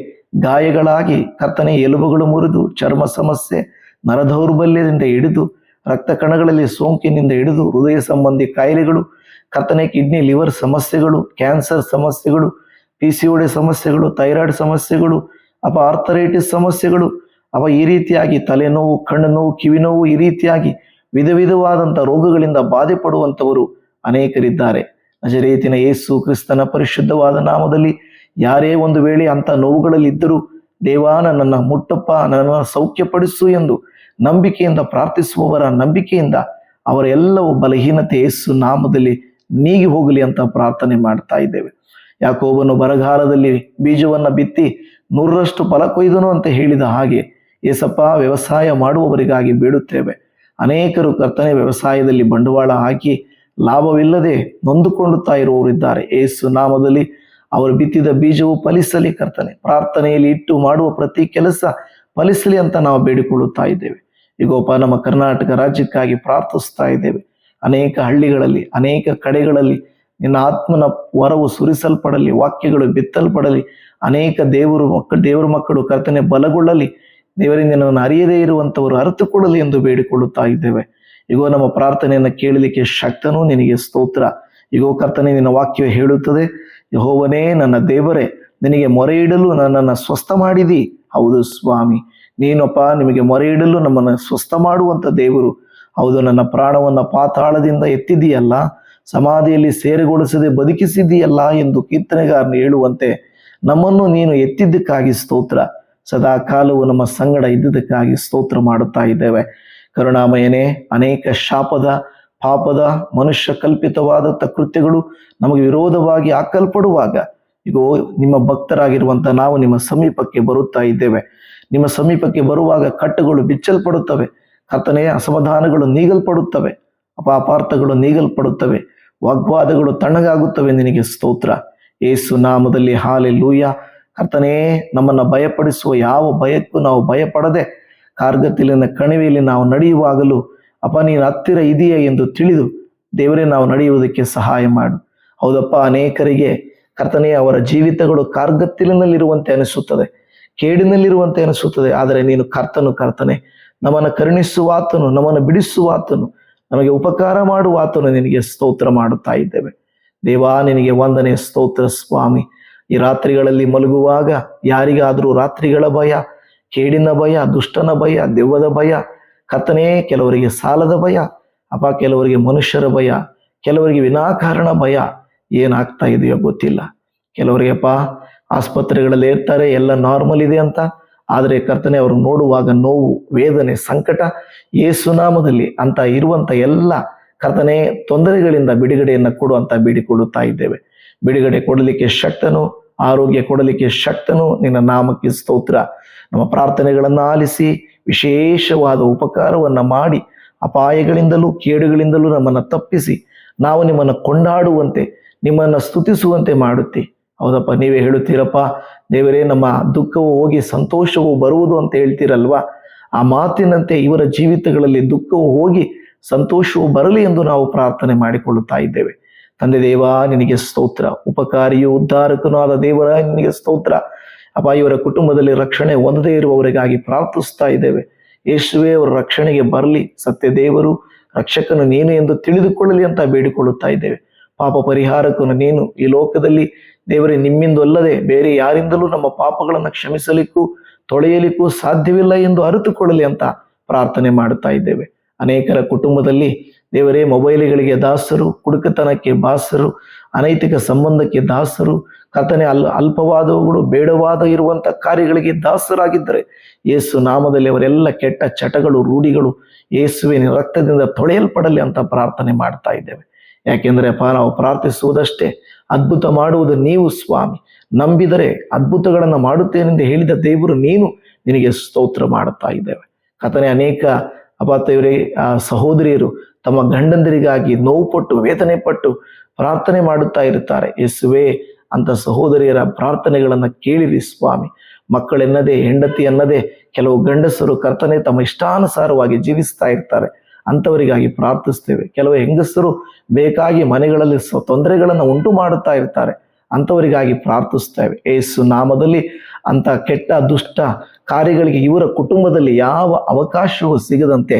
[SPEAKER 1] ಗಾಯಗಳಾಗಿ ಕರ್ತನೆ ಎಲುಬುಗಳು ಮುರಿದು, ಚರ್ಮ ಸಮಸ್ಯೆ, ನರದೌರ್ಬಲ್ಯದಿಂದ ಹಿಡಿದು, ರಕ್ತ ಕಣಗಳಲ್ಲಿ ಸೋಂಕಿನಿಂದ ಹಿಡಿದು, ಹೃದಯ ಸಂಬಂಧಿ ಕಾಯಿಲೆಗಳು, ಕರ್ತನೆ ಕಿಡ್ನಿ, ಲಿವರ್ ಸಮಸ್ಯೆಗಳು, ಕ್ಯಾನ್ಸರ್ ಸಮಸ್ಯೆಗಳು ಪಿ ಸಿ ಒಡಿ ಸಮಸ್ಯೆಗಳು, ಥೈರಾಯ್ಡ್ ಸಮಸ್ಯೆಗಳು, ಅಪ ಆರ್ಥರೈಟಿಸ್ ಸಮಸ್ಯೆಗಳು, ಅವ ಈ ರೀತಿಯಾಗಿ ತಲೆನೋವು ಕಣ್ಣು ನೋವು ಕಿವಿ ನೋವು ಈ ರೀತಿಯಾಗಿ ವಿಧ ವಿಧವಾದಂಥ ರೋಗಗಳಿಂದ ಬಾಧೆ ಪಡುವಂಥವರು ಅನೇಕರಿದ್ದಾರೆ. ನಜರೇತಿನ ಯೇಸು ಕ್ರಿಸ್ತನ ಪರಿಶುದ್ಧವಾದ ನಾಮದಲ್ಲಿ ಯಾರೇ ಒಂದು ವೇಳೆ ಅಂಥ ನೋವುಗಳಲ್ಲಿ ಇದ್ದರೂ ದೇವಾ ನನ್ನನ್ನು ಮುಟ್ಟಪ್ಪ ನನ್ನ ಸೌಖ್ಯಪಡಿಸು ಎಂದು ನಂಬಿಕೆಯಿಂದ ಪ್ರಾರ್ಥಿಸುವವರ ನಂಬಿಕೆಯಿಂದ ಅವರ ಎಲ್ಲವೂ ಬಲಹೀನತೆ ಯೇಸು ನಾಮದಲ್ಲಿ ನೀಗಿ ಹೋಗಲಿ ಅಂತ ಪ್ರಾರ್ಥನೆ ಮಾಡ್ತಾ ಇದ್ದೇವೆ. ಯಾಕೋಬನು ಬರಗಾಲದಲ್ಲಿ ಬೀಜವನ್ನು ಬಿತ್ತಿ ನೂರರಷ್ಟು ಫಲ ಕೊಯ್ದನು ಅಂತ ಹೇಳಿದ ಹಾಗೆ, ಏಸಪ್ಪ, ವ್ಯವಸಾಯ ಮಾಡುವವರಿಗಾಗಿ ಬೇಡುತ್ತೇವೆ. ಅನೇಕರು ಕರ್ತನೆ ವ್ಯವಸಾಯದಲ್ಲಿ ಬಂಡವಾಳ ಹಾಕಿ ಲಾಭವಿಲ್ಲದೆ ನೊಂದುಕೊಳ್ಳುತ್ತಾ ಇರುವವರಿದ್ದಾರೆ. ಏಸು ನಾಮದಲ್ಲಿ ಅವರು ಬಿತ್ತಿದ ಬೀಜವು ಫಲಿಸಲಿ ಕರ್ತನೆ. ಪ್ರಾರ್ಥನೆಯಲ್ಲಿ ಇಟ್ಟು ಮಾಡುವ ಪ್ರತಿ ಕೆಲಸ ಫಲಿಸಲಿ ಅಂತ ನಾವು ಬೇಡಿಕೊಳ್ಳುತ್ತಾ ಇದ್ದೇವೆ. ಈಗೋಪ ನಮ್ಮ ಕರ್ನಾಟಕ ರಾಜ್ಯಕ್ಕಾಗಿ ಪ್ರಾರ್ಥಿಸ್ತಾ ಇದ್ದೇವೆ. ಅನೇಕ ಹಳ್ಳಿಗಳಲ್ಲಿ, ಅನೇಕ ಕಡೆಗಳಲ್ಲಿ ನಿನ್ನ ಆತ್ಮನ ವರವು ಸುರಿಸಲ್ಪಡಲಿ, ವಾಕ್ಯಗಳು ಬಿತ್ತಲ್ಪಡಲಿ. ಅನೇಕ ದೇವರು ಮಕ್ಕ ದೇವರ ಮಕ್ಕಳು ಕರ್ತನೆ ಬಲಗೊಳ್ಳಲಿ. ದೇವರಿಂದ ನನ್ನನ್ನು ಅರಿಯದೇ ಇರುವಂತವರು ಅರಿತುಕೊಳ್ಳಲಿ ಎಂದು ಬೇಡಿಕೊಳ್ಳುತ್ತಾ ಇದ್ದೇವೆ. ಇಗೋ, ನಮ್ಮ ಪ್ರಾರ್ಥನೆಯನ್ನು ಕೇಳಲಿಕ್ಕೆ ಶಕ್ತನು ನಿನಗೆ ಸ್ತೋತ್ರ. ಇಗೋ, ಕರ್ತನೆ, ನಿನ್ನ ವಾಕ್ಯ ಹೇಳುತ್ತದೆ. ಯಹೋವನೇ, ನನ್ನ ದೇವರೇ, ನಿನಗೆ ಮೊರೆ ಇಡಲು ನನ್ನನ್ನು ಸ್ವಸ್ಥ ಮಾಡಿದಿ. ಹೌದು ಸ್ವಾಮಿ ನೀನಪ್ಪ ನಿಮಗೆ ಮೊರೆ ಇಡಲು ನಮ್ಮನ್ನು ಸ್ವಸ್ಥ ಮಾಡುವಂಥ ದೇವರು. ಹೌದು, ನನ್ನ ಪ್ರಾಣವನ್ನು ಪಾತಾಳದಿಂದ ಎತ್ತಿದೀಯಲ್ಲ ಸಮಾಧಿಯಲ್ಲಿ ಸೇರಿಗೊಳಿಸದೆ ಬದುಕಿಸಿದೀಯಲ್ಲ ಎಂದು ಕೀರ್ತನೆಗಾರನು ಹೇಳುವಂತೆ ನಮ್ಮನ್ನು ನೀನು ಎತ್ತಿದ್ದಕ್ಕಾಗಿ ಸ್ತೋತ್ರ. ಸದಾ ಕಾಲವು ನಮ್ಮ ಸಂಗಡ ಇದ್ದುದಕ್ಕಾಗಿ ಸ್ತೋತ್ರ ಮಾಡುತ್ತಾ ಇದ್ದೇವೆ. ಕರುಣಾಮಯನೇ, ಅನೇಕ ಶಾಪದ, ಪಾಪದ, ಮನುಷ್ಯ ಕಲ್ಪಿತವಾದಂಥ ಕೃತ್ಯಗಳು ನಮಗೆ ವಿರೋಧವಾಗಿ ಹಾಕಲ್ಪಡುವಾಗ, ಇಗೋ, ನಿಮ್ಮ ಭಕ್ತರಾಗಿರುವಂತ ನಾವು ನಿಮ್ಮ ಸಮೀಪಕ್ಕೆ ಬರುತ್ತಾ ಇದ್ದೇವೆ. ನಿಮ್ಮ ಸಮೀಪಕ್ಕೆ ಬರುವಾಗ ಕಟ್ಟುಗಳು ಬಿಚ್ಚಲ್ಪಡುತ್ತವೆ ಕರ್ತನೆಯ ಅಸಮಾಧಾನಗಳು ನೀಗಲ್ಪಡುತ್ತವೆ, ಅಪಾಪಾರ್ಥಗಳು ನೀಗಲ್ಪಡುತ್ತವೆ, ವಾಗ್ವಾದಗಳು ತಣ್ಣಗಾಗುತ್ತವೆ. ನಿನಗೆ ಸ್ತೋತ್ರ. ಏಸು ನಾಮದಲ್ಲಿ ಹಾಲೆ ಲೂಯ ಕರ್ತನೇ, ನಮ್ಮನ್ನ ಭಯಪಡಿಸುವ ಯಾವ ಭಯಕ್ಕೂ ನಾವು ಭಯಪಡದೆ ಕಾರ್ಗತ್ತಿಲಿನ ಕಣಿವೆಯಲ್ಲಿ ನಾವು ನಡೆಯುವಾಗಲೂ ಅಪ್ಪ, ನೀನು ಹತ್ತಿರ ಇದೆಯಾ ಎಂದು ತಿಳಿದು ದೇವರೇ, ನಾವು ನಡೆಯುವುದಕ್ಕೆ ಸಹಾಯ ಮಾಡು. ಹೌದಪ್ಪ, ಅನೇಕರಿಗೆ ಕರ್ತನೇ, ಅವರ ಜೀವಿತಗಳು ಕಾರ್ಗತ್ತಿಲಿನಲ್ಲಿರುವಂತೆ ಅನಿಸುತ್ತದೆ, ಕೇಡಿನಲ್ಲಿರುವಂತೆ ಅನಿಸುತ್ತದೆ. ಆದರೆ ನೀನು ಕರ್ತನು ಕರ್ತನೆ, ನಮ್ಮನ್ನು ಕರುಣಿಸುವಾತನು, ನಮ್ಮನ್ನು ಬಿಡಿಸುವಾತನು, ನಮಗೆ ಉಪಕಾರ ಮಾಡುವಾತನು. ನಿನಗೆ ಸ್ತೋತ್ರ ಮಾಡುತ್ತಾ ಇದ್ದೇವೆ. ದೇವಾ, ನಿನಗೆ ವಂದನೆ, ಸ್ತೋತ್ರ, ಸ್ವಾಮಿ. ಈ ರಾತ್ರಿಗಳಲ್ಲಿ ಮಲಗುವಾಗ ಯಾರಿಗಾದರೂ ರಾತ್ರಿಗಳ ಭಯ, ಕೇಡಿನ ಭಯ, ದುಷ್ಟನ ಭಯ, ದೆವ್ವದ ಭಯ ಕತ್ತನೇ ಕೆಲವರಿಗೆ ಸಾಲದ ಭಯ, ಅಪ, ಕೆಲವರಿಗೆ ಮನುಷ್ಯರ ಭಯ, ಕೆಲವರಿಗೆ ವಿನಾಕಾರಣ ಭಯ ಏನಾಗ್ತಾ ಇದೆಯೋ ಗೊತ್ತಿಲ್ಲ. ಕೆಲವರಿಗೆಪ್ಪ ಆಸ್ಪತ್ರೆಗಳಲ್ಲಿ ಇರ್ತಾರೆ, ಎಲ್ಲ ನಾರ್ಮಲ್ ಇದೆ ಅಂತ. ಆದರೆ ಕರ್ತನೆ, ಅವರು ನೋಡುವಾಗ ನೋವು, ವೇದನೆ, ಸಂಕಟ ಏಸುನಾಮದಲ್ಲಿ ಅಂತ ಇರುವಂತ ಎಲ್ಲ ಕರ್ತನೆ, ತೊಂದರೆಗಳಿಂದ ಬಿಡುಗಡೆಯನ್ನು ಕೊಡುವಂತ ಬೇಡಿಕೊಳ್ಳುತ್ತಾ ಇದ್ದೇವೆ. ಬಿಡುಗಡೆ ಕೊಡಲಿಕ್ಕೆ ಶಕ್ತನು, ಆರೋಗ್ಯ ಕೊಡಲಿಕ್ಕೆ ಶಕ್ತನು. ನಿನ್ನ ನಾಮಕ್ಕೆ ಸ್ತೋತ್ರ. ನಮ್ಮ ಪ್ರಾರ್ಥನೆಗಳನ್ನು ಆಲಿಸಿ, ವಿಶೇಷವಾದ ಉಪಕಾರವನ್ನು ಮಾಡಿ, ಅಪಾಯಗಳಿಂದಲೂ ಕೇಡುಗಳಿಂದಲೂ ನಮ್ಮನ್ನು ತಪ್ಪಿಸಿ, ನಾವು ನಿಮ್ಮನ್ನು ಕೊಂಡಾಡುವಂತೆ, ನಿಮ್ಮನ್ನು ಸ್ತುತಿಸುವಂತೆ ಮಾಡುತ್ತೆ. ಹೌದಪ್ಪ, ನೀವೇ ಹೇಳುತ್ತೀರಪ್ಪ, ದೇವರೇ, ನಮ್ಮ ದುಃಖವು ಹೋಗಿ ಸಂತೋಷವು ಬರುವುದು ಅಂತ ಹೇಳ್ತೀರಲ್ವಾ? ಆ ಮಾತಿನಂತೆ ಇವರ ಜೀವಿತಗಳಲ್ಲಿ ದುಃಖವು ಹೋಗಿ ಸಂತೋಷವು ಬರಲಿ ಎಂದು ನಾವು ಪ್ರಾರ್ಥನೆ ಮಾಡಿಕೊಳ್ಳುತ್ತಾ ಇದ್ದೇವೆ. ತಂದೆ ದೇವ ನಿನಗೆ ಸ್ತೋತ್ರ ಉಪಕಾರಿಯು ಉದ್ಧಾರಕನೂ ಆದ ದೇವರ ನಿನಗೆ ಸ್ತೋತ್ರ ಅಪ್ಪ ಇವರ ಕುಟುಂಬದಲ್ಲಿ ರಕ್ಷಣೆ ಹೊಂದದೇ ಇರುವವರಿಗಾಗಿ ಪ್ರಾರ್ಥಿಸ್ತಾ ಇದ್ದೇವೆ ಯೇಸುವೆ ಅವರ ರಕ್ಷಣೆಗೆ ಬರಲಿ ಸತ್ಯ ದೇವರು ರಕ್ಷಕನು ನೀನು ಎಂದು ತಿಳಿದುಕೊಳ್ಳಲಿ ಅಂತ ಬೇಡಿಕೊಳ್ಳುತ್ತಾ ಇದ್ದೇವೆ ಪಾಪ ಪರಿಹಾರಕನು ನೀನು ಈ ಲೋಕದಲ್ಲಿ ದೇವರೇ ನಿಮ್ಮಿಂದ ಅಲ್ಲದೆ ಬೇರೆ ಯಾರಿಂದಲೂ ನಮ್ಮ ಪಾಪಗಳನ್ನು ಕ್ಷಮಿಸಲಿಕ್ಕೂ, ತೊಳೆಯಲಿಕ್ಕೂ ಸಾಧ್ಯವಿಲ್ಲ ಎಂದು ಅರಿತುಕೊಳ್ಳಲಿ ಅಂತ ಪ್ರಾರ್ಥನೆ ಮಾಡುತ್ತಾ ಇದ್ದೇವೆ ಅನೇಕರ ಕುಟುಂಬದಲ್ಲಿ ದೇವರೇ, ಮೊಬೈಲ್ಗಳಿಗೆ ದಾಸರು, ಕುಡುಕತನಕ್ಕೆ ಬಾಸರು, ಅನೈತಿಕ ಸಂಬಂಧಕ್ಕೆ ದಾಸರು, ಕರ್ತನೆ ಅಲ್, ಅಲ್ಪವಾದವುಗಳು, ಬೇಡವಾದ ಇರುವಂಥ ಕಾರ್ಯಗಳಿಗೆ ದಾಸರಾಗಿದ್ದರೆ ಯೇಸು ನಾಮದಲ್ಲಿ ಅವರೆಲ್ಲ ಕೆಟ್ಟ ಚಟಗಳು, ರೂಢಿಗಳು ಯೇಸುವಿನ ರಕ್ತದಿಂದ ತೊಳೆಯಲ್ಪಡಲಿ ಅಂತ ಪ್ರಾರ್ಥನೆ ಮಾಡ್ತಾ ಇದ್ದೇವೆ. ಯಾಕೆಂದ್ರೆ ಅಪ್ಪ, ನಾವು ಪ್ರಾರ್ಥಿಸುವುದಷ್ಟೇ ಅದ್ಭುತ ಮಾಡುವುದು ನೀವು ಸ್ವಾಮಿ. ನಂಬಿದರೆ ಅದ್ಭುತಗಳನ್ನು ಮಾಡುತ್ತೇನೆಂದು ಹೇಳಿದ ದೇವರು ನೀನು ನಿನಗೆ ಸ್ತೋತ್ರ ಮಾಡುತ್ತಾ ಇದ್ದೇವೆ. ಕಥನೆ ಅನೇಕ ಅಪಾತವರೇ ಆ, ಸಹೋದರಿಯರು ತಮ್ಮ ಗಂಡಂದರಿಗಾಗಿ ನೋವು ಪಟ್ಟು ವೇದನೆ ಪಟ್ಟು ಪ್ರಾರ್ಥನೆ ಮಾಡುತ್ತಾ ಇರುತ್ತಾರೆ. ಯೇಸುವೆ, ಅಂತ ಸಹೋದರಿಯರ ಪ್ರಾರ್ಥನೆಗಳನ್ನು ಕೇಳಿರಿ ಸ್ವಾಮಿ. ಮಕ್ಕಳೆನ್ನದೇ ಹೆಂಡತಿ ಅನ್ನದೇ ಕೆಲವು ಗಂಡಸರು ಕರ್ತನೆ ತಮ್ಮ ಇಷ್ಟಾನುಸಾರವಾಗಿ ಜೀವಿಸ್ತಾ ಇರ್ತಾರೆ. ಅಂಥವರಿಗಾಗಿ ಪ್ರಾರ್ಥಿಸ್ತೇವೆ. ಕೆಲವು ಹೆಂಗಸರು ಬೇಕಾಗಿ ಮನೆಗಳಲ್ಲಿ ಸ್ವ ತೊಂದರೆಗಳನ್ನು ಉಂಟು ಮಾಡುತ್ತಾ ಇರ್ತಾರೆ. ಅಂಥವರಿಗಾಗಿ ಪ್ರಾರ್ಥಿಸ್ತೇವೆ. ಏಸು ನಾಮದಲ್ಲಿ ಅಂತ ಕೆಟ್ಟ, ದುಷ್ಟ ಕಾರ್ಯಗಳಿಗೆ ಇವರ ಕುಟುಂಬದಲ್ಲಿ ಯಾವ ಅವಕಾಶವೂ ಸಿಗದಂತೆ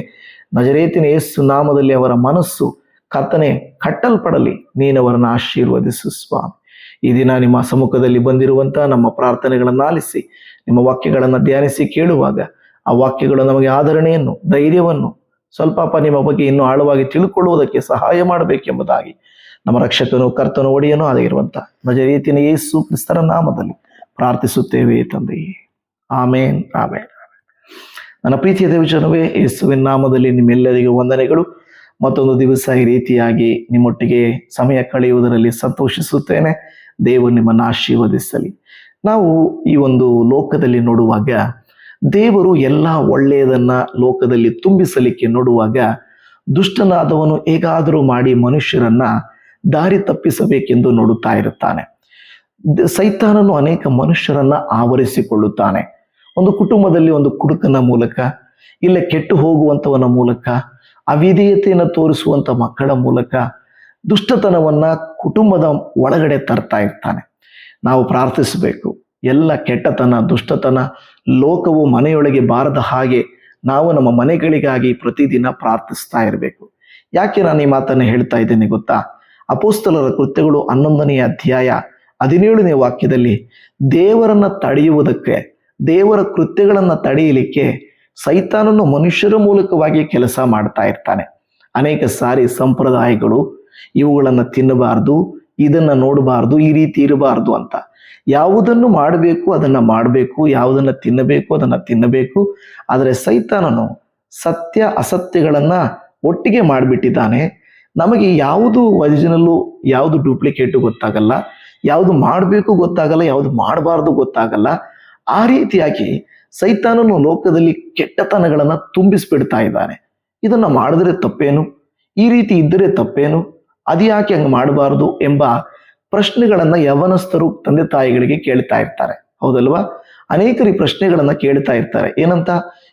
[SPEAKER 1] ನಜರೇತಿನ ಏಸು ನಾಮದಲ್ಲಿ ಅವರ ಮನಸ್ಸು ಕತ್ತನೆ ಕಟ್ಟಲ್ಪಡಲಿ ನೀನವರನ್ನು ಆಶೀರ್ವದಿಸು ಸ್ವಾಮಿ. ಈ ದಿನ ನಿಮ್ಮ ಸಮ್ಮುಖದಲ್ಲಿ ಬಂದಿರುವಂತಹ ನಮ್ಮ ಪ್ರಾರ್ಥನೆಗಳನ್ನು ಆಲಿಸಿ, ನಿಮ್ಮ ವಾಕ್ಯಗಳನ್ನು ಧ್ಯಾನಿಸಿ ಕೇಳುವಾಗ ಆ ವಾಕ್ಯಗಳು ನಮಗೆ ಆಧರಣೆಯನ್ನು, ಧೈರ್ಯವನ್ನು ಸ್ವಲ್ಪ ನಿಮ್ಮ ಬಗ್ಗೆ ಇನ್ನೂ ಆಳವಾಗಿ ತಿಳ್ಕೊಳ್ಳುವುದಕ್ಕೆ ಸಹಾಯ ಮಾಡಬೇಕೆಂಬುದಾಗಿ ನಮ್ಮ ರಕ್ಷಕನು ಕರ್ತನು ಒಡೆಯನೂ ನಜ ರೀತಿಯ ಯೇಸು ಕ್ರಿಸ್ತರ ನಾಮದಲ್ಲಿ ಪ್ರಾರ್ಥಿಸುತ್ತೇವೆ ತಂದೆಯೇ. ಆಮೇನ್ ಆಮೇನ್. ನನ್ನ ಪ್ರೀತಿಯ ದೇವಜನವೇ, ಯೇಸುವಿನ ನಾಮದಲ್ಲಿ ನಿಮ್ಮೆಲ್ಲರಿಗೂ ವಂದನೆಗಳು. ಮತ್ತೊಂದು ದಿವಸ ಈ ರೀತಿಯಾಗಿ ನಿಮ್ಮೊಟ್ಟಿಗೆ ಸಮಯ ಕಳೆಯುವುದರಲ್ಲಿ ಸಂತೋಷಿಸುತ್ತೇನೆ. ದೇವರು ನಿಮ್ಮನ್ನು ಆಶೀರ್ವದಿಸಲಿ. ನಾವು ಈ ಒಂದು ಲೋಕದಲ್ಲಿ ನೋಡುವಾಗ, ದೇವರು ಎಲ್ಲ ಒಳ್ಳೆಯದನ್ನ ಲೋಕದಲ್ಲಿ ತುಂಬಿಸಲಿಕ್ಕೆ ನೋಡುವಾಗ, ದುಷ್ಟನಾದವನು ಹೇಗಾದರೂ ಮಾಡಿ ಮನುಷ್ಯರನ್ನ ದಾರಿ ತಪ್ಪಿಸಬೇಕೆಂದು ನೋಡುತ್ತಾ ಇರುತ್ತಾನೆ. ಸೈತಾನನು ಅನೇಕ ಮನುಷ್ಯರನ್ನ ಆವರಿಸಿಕೊಳ್ಳುತ್ತಾನೆ. ಒಂದು ಕುಟುಂಬದಲ್ಲಿ ಒಂದು ಕುಡುಕನ ಮೂಲಕ, ಇಲ್ಲ ಕೆಟ್ಟು ಹೋಗುವಂಥವನ ಮೂಲಕ, ಅವಿಧೇಯತೆಯನ್ನು ತೋರಿಸುವಂಥ ಮಕ್ಕಳ ಮೂಲಕ ದುಷ್ಟತನವನ್ನ ಕುಟುಂಬದ ಒಳಗಡೆ ತರ್ತಾ ಇರ್ತಾನೆ. ನಾವು ಪ್ರಾರ್ಥಿಸಬೇಕು, ಎಲ್ಲ ಕೆಟ್ಟತನ, ದುಷ್ಟತನ ಲೋಕವು ಮನೆಯೊಳಗೆ ಬಾರದ ಹಾಗೆ ನಾವು ನಮ್ಮ ಮನೆಗಳಿಗಾಗಿ ಪ್ರತಿದಿನ ಪ್ರಾರ್ಥಿಸ್ತಾ ಇರಬೇಕು. ಯಾಕೆ ನಾನು ಈ ಮಾತನ್ನು ಹೇಳ್ತಾ ಇದ್ದೇನೆ ಗೊತ್ತಾ? ಅಪೋಸ್ತಲರ ಕೃತ್ಯಗಳು ಹನ್ನೊಂದನೆಯ ಅಧ್ಯಾಯ ಹದಿನೇಳನೇ ವಾಕ್ಯದಲ್ಲಿ ದೇವರನ್ನ ತಡೆಯುವುದಕ್ಕೆ ದೇವರ ಕೃತ್ಯಗಳನ್ನು ತಡೆಯಲಿಕ್ಕೆ ಸೈತಾನನು ಮನುಷ್ಯರ ಮೂಲಕವಾಗಿ ಕೆಲಸ ಮಾಡ್ತಾ ಇರ್ತಾನೆ. ಅನೇಕ ಸಾರಿ ಸಂಪ್ರದಾಯಗಳು ಇವುಗಳನ್ನು ತಿನ್ನಬಾರ್ದು, ಇದನ್ನ ನೋಡಬಾರ್ದು, ಈ ರೀತಿ ಇರಬಾರ್ದು ಅಂತ. ಯಾವುದನ್ನು ಮಾಡಬೇಕು, ಅದನ್ನ ಮಾಡಬೇಕು, ಯಾವುದನ್ನ ತಿನ್ನಬೇಕು, ಅದನ್ನ ತಿನ್ನಬೇಕು. ಆದರೆ ಸೈತಾನನು ಸತ್ಯ, ಅಸತ್ಯಗಳನ್ನ ಒಟ್ಟಿಗೆ ಮಾಡಿಬಿಟ್ಟಿದ್ದಾನೆ. ನಮಗೆ ಯಾವುದು ಒರಿಜಿನಲ್ಲು ಯಾವುದು ಡೂಪ್ಲಿಕೇಟು ಗೊತ್ತಾಗಲ್ಲ. ಯಾವುದು ಮಾಡಬೇಕು ಗೊತ್ತಾಗಲ್ಲ, ಯಾವುದು ಮಾಡಬಾರ್ದು ಗೊತ್ತಾಗಲ್ಲ. ಆ ರೀತಿಯಾಗಿ ಸೈತಾನನು ಲೋಕದಲ್ಲಿ ಕೆಟ್ಟತನಗಳನ್ನ ತುಂಬಿಸ್ಬಿಡ್ತಾ ಇದ್ದಾನೆ. ಇದನ್ನ ಮಾಡಿದ್ರೆ ತಪ್ಪೇನು? ಈ ರೀತಿ ಇದ್ದರೆ ತಪ್ಪೇನು? ಅದ್ಯಾಕೆ ಹಂಗೆ ಮಾಡಬಾರದು ಎಂಬ ಪ್ರಶ್ನೆಗಳನ್ನ ಯವನಸ್ಥರು ತಂದೆ ತಾಯಿಗಳಿಗೆ ಕೇಳ್ತಾ ಇರ್ತಾರೆ. ಹೌದಲ್ವಾ? ಅನೇಕರು ಪ್ರಶ್ನೆಗಳನ್ನ ಕೇಳ್ತಾ ಇರ್ತಾರೆ. ಏನಂತ?